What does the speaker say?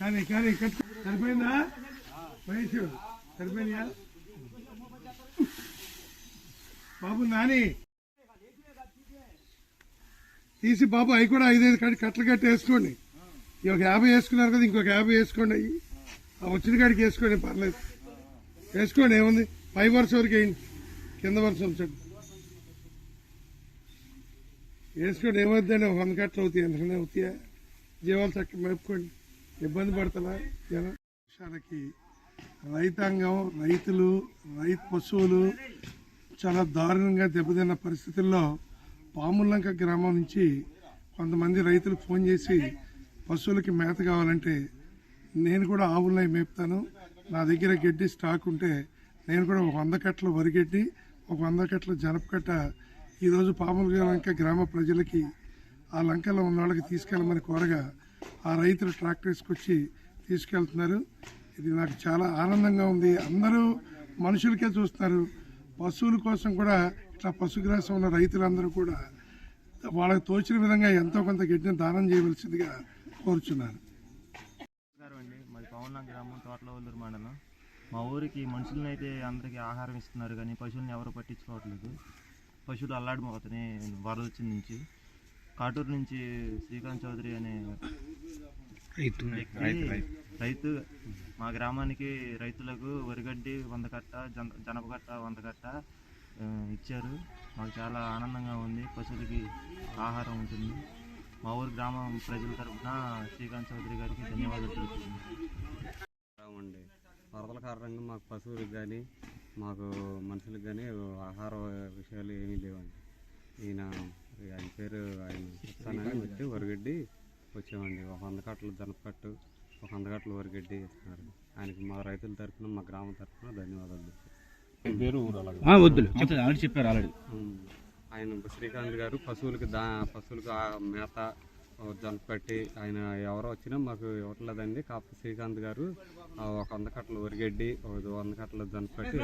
కానీ కానీ సరిపోయిందా? వయసు సరిపోయిందా బాబు నాని. తీసి బాబు అవి కూడా ఐదైదు కట్ కట్టలు కట్టి వేసుకోండి. ఈ ఒక యాభై వేసుకున్నారు కదా ఇంకొక యాభై వేసుకోండి. అవి ఆ వచ్చిన కాడికి వేసుకోండి పర్లేదు. వేసుకోండి ఏముంది? పై వరుస వరకు వేయండి. కింద వరుస ఉంచండి. వేసుకోండి ఏమవుతుందండి ఒక వంద కట్టలు అవుతాయి ఎందుకనే అవుతాయా. జీవాలు చక్క మేపుకోండి. ఇబ్బంది పడతా జనం. రైతాంగం రైతులు రైతు పశువులు చాలా దారుణంగా దెబ్బతిన్న పరిస్థితుల్లో పాములంక గ్రామం నుంచి కొంతమంది రైతులు ఫోన్ చేసి పశువులకి మేత కావాలంటే నేను కూడా ఆవులని మేపుతాను నా దగ్గర గడ్డి స్టాక్ ఉంటే నేను కూడా ఒక వంద కట్టలు వరిగడ్డి ఒక వంద కట్టల జనపకట్ట ఈరోజు పాములంక గ్రామ ప్రజలకి ఆ లంకలో ఉన్న వాళ్ళకి తీసుకెళ్ళమని కోరగా ఆ రైతులు ట్రాక్టర్ వేసుకొచ్చి తీసుకెళ్తున్నారు. ఇది నాకు చాలా ఆనందంగా ఉంది. అందరూ మనుషులకే చూస్తున్నారు. పశువుల కోసం కూడా ఇట్లా పశుగ్రాసం ఉన్న రైతులందరూ కూడా వాళ్ళకి తోచిన విధంగా ఎంతో కొంత గడ్డిని దానం చేయవలసిందిగా కోరుచున్నాను. పవన్లాం గ్రామం తోటలవల్లూరు మండలం మా ఊరికి మనుషులను అయితే అందరికీ ఆహారం ఇస్తున్నారు కానీ పశువులను ఎవరు పట్టించుకోవట్లేదు. పశువులు అల్లాడిపోతున్నాయి వరద వచ్చిన నుంచి కాటూరు నుంచి శ్రీకాంత్ చౌదరి అనే రైతు మా గ్రామానికి రైతులకు వరిగడ్డి వంద కట్ట జన జనపకట్ట వంద కట్ట ఇచ్చారు. మాకు చాలా ఆనందంగా ఉంది. పశువులకి ఆహారం ఉంటుంది. మా ఊరు గ్రామం ప్రజల తరపున శ్రీకాంత్ చౌదరి గారికి ధన్యవాదాలు తెలుపుతున్నాను అండి వరదల కారణంగా మాకు పశువులకు కానీ మాకు మనుషులకు కానీ ఆహార విషయాలు ఏమీ లేవండి. ఈయన ఆయన పేరు ఆయన ఇస్తానని వచ్చి వరిగడ్డి వచ్చామండి. ఒక వంద కట్టలు జనపకట్టు ఒక వంద కట్టలు వరిగడ్డి ఇస్తున్నారు. ఆయనకి మా రైతుల తరఫున మా గ్రామం తరఫున ధన్యవాదాలు ఆల్రెడీ చెప్పారు ఆల్రెడీ. ఆయన శ్రీకాంత్ గారు పశువులకు దా పశువులకు ఆ మేత జనపట్టి ఆయన ఎవరు వచ్చినా మాకు ఇవ్వట్లేదండి. కాకపోతే శ్రీకాంత్ గారు ఒక వంద కట్టలు వరిగడ్డి ఒక వంద కట్టలు జనపట్టి